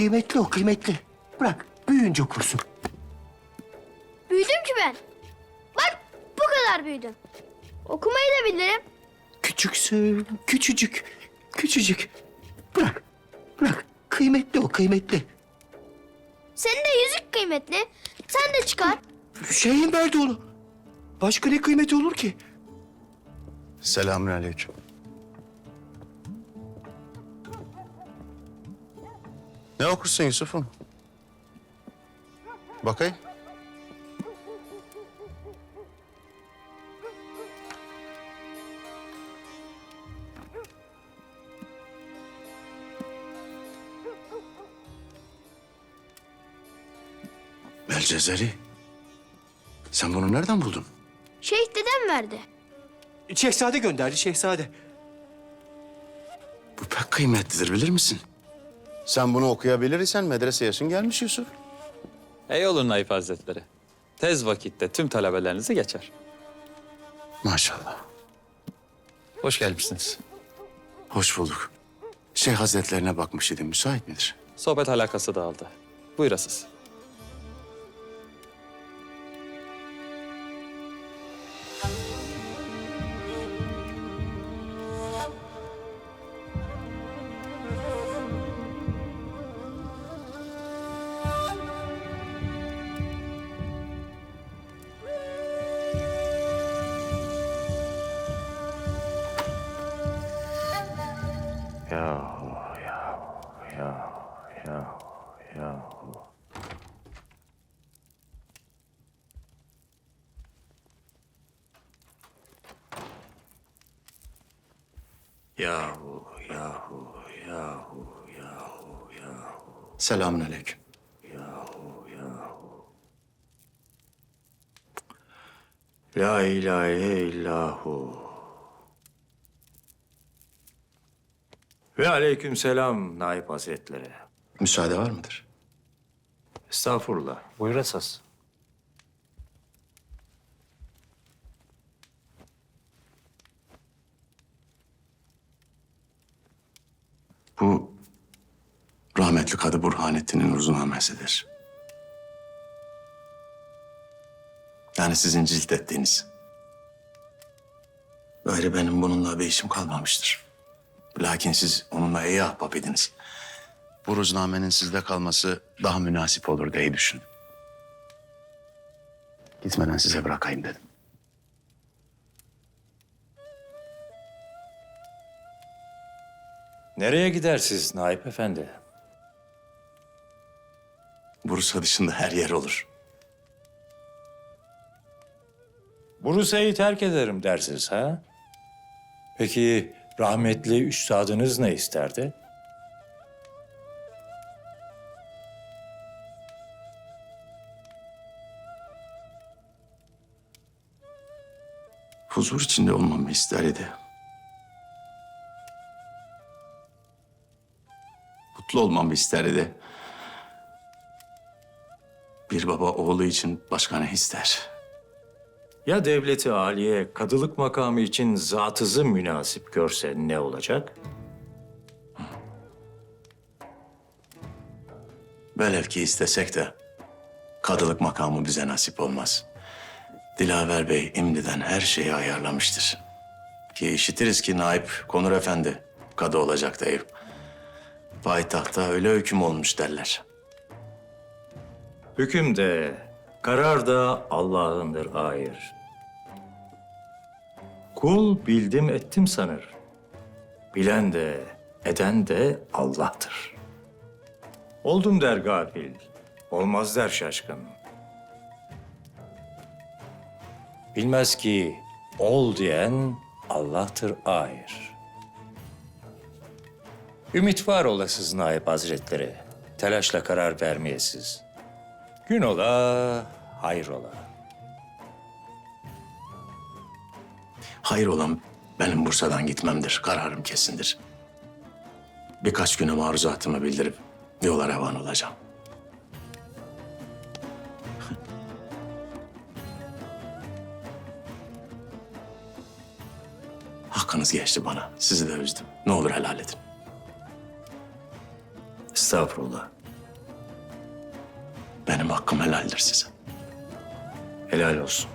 Kıymetli o kıymetli. Bırak büyüyünce okursun. Büyüdüm ki ben. Bak bu kadar büyüdüm. Okumayı da bilirim. Küçüksün, küçücük, küçücük. Bırak, bırak. Kıymetli o kıymetli. Senin de yüzük kıymetli. Sen de çıkar. Şeyin verdi onu. Başka ne kıymeti olur ki? Selamünaleyküm. Ne okursun Yusuf'um? Bakayım. Belcezeri. Sen bunu nereden buldun? Şeyh dedem verdi. Şehzade gönderdi şehzade. Bu pek kıymetlidir bilir misin? Sen bunu okuyabilir isen medrese yaşın gelmiş Yusuf. Ey olun Naif Hazretleri. Tez vakitte tüm talebelerinizi geçer. Maşallah. Hoş gelmişsiniz. Hoş bulduk. Şeyh Hazretlerine bakmış idim. Müsait midir? Sohbet alakası dağıldı. Buyurasız. Yahu, yahu, yahu, yahu, yahu. Selamünaleyküm. La ilahe illahu. Ve aleyküm selam Naip Hazretleri. Müsaade var mıdır? Estağfurullah. Buyur esas. Bu rahmetli Kadı Burhanettin'in uzunamesidir. Yani sizin cilt ettiğiniz. Gayrı benim bununla bir işim kalmamıştır. Lakin siz onunla iyi ahbap ediniz. Bu ruznamenin sizde kalması daha münasip olur diye düşündüm. Gitmeden size bırakayım dedim. Nereye gidersiniz Naip Efendi? Bursa dışında her yer olur. Bursa'yı terk ederim dersiniz ha? Peki rahmetli üstadınız ne isterdi? Huzur içinde olmamı ister Mutlu olmamı ister idi. Bir baba oğlu için başka ne ister? Ya devleti aliye kadılık makamı için zatızı münasip görse ne olacak? Velev ki istesek de kadılık makamı bize nasip olmaz. Dilaver Bey imdiden her şeyi ayarlamıştır. Ki işitiriz ki Naip Konur Efendi kadı olacak deyip. Payitahta öyle hüküm olmuş derler. Hüküm de, karar da Allah'ındır hayır. Kul bildim ettim sanır. Bilen de, eden de Allah'tır. Oldum der gafil, olmaz der şaşkın. Bilmez ki ol diyen Allah'tır hayır. Ümit var olasız Naip Hazretleri. Telaşla karar vermeyesiz. Gün ola, hayır ola. Hayır olan benim Bursa'dan gitmemdir. Kararım kesindir. Birkaç güne maruzatımı bildirip yola revan olacağım. Hakkınız geçti bana. Sizi de üzdüm. Ne olur helal edin. Estağfurullah. Benim hakkım helaldir size. Helal olsun.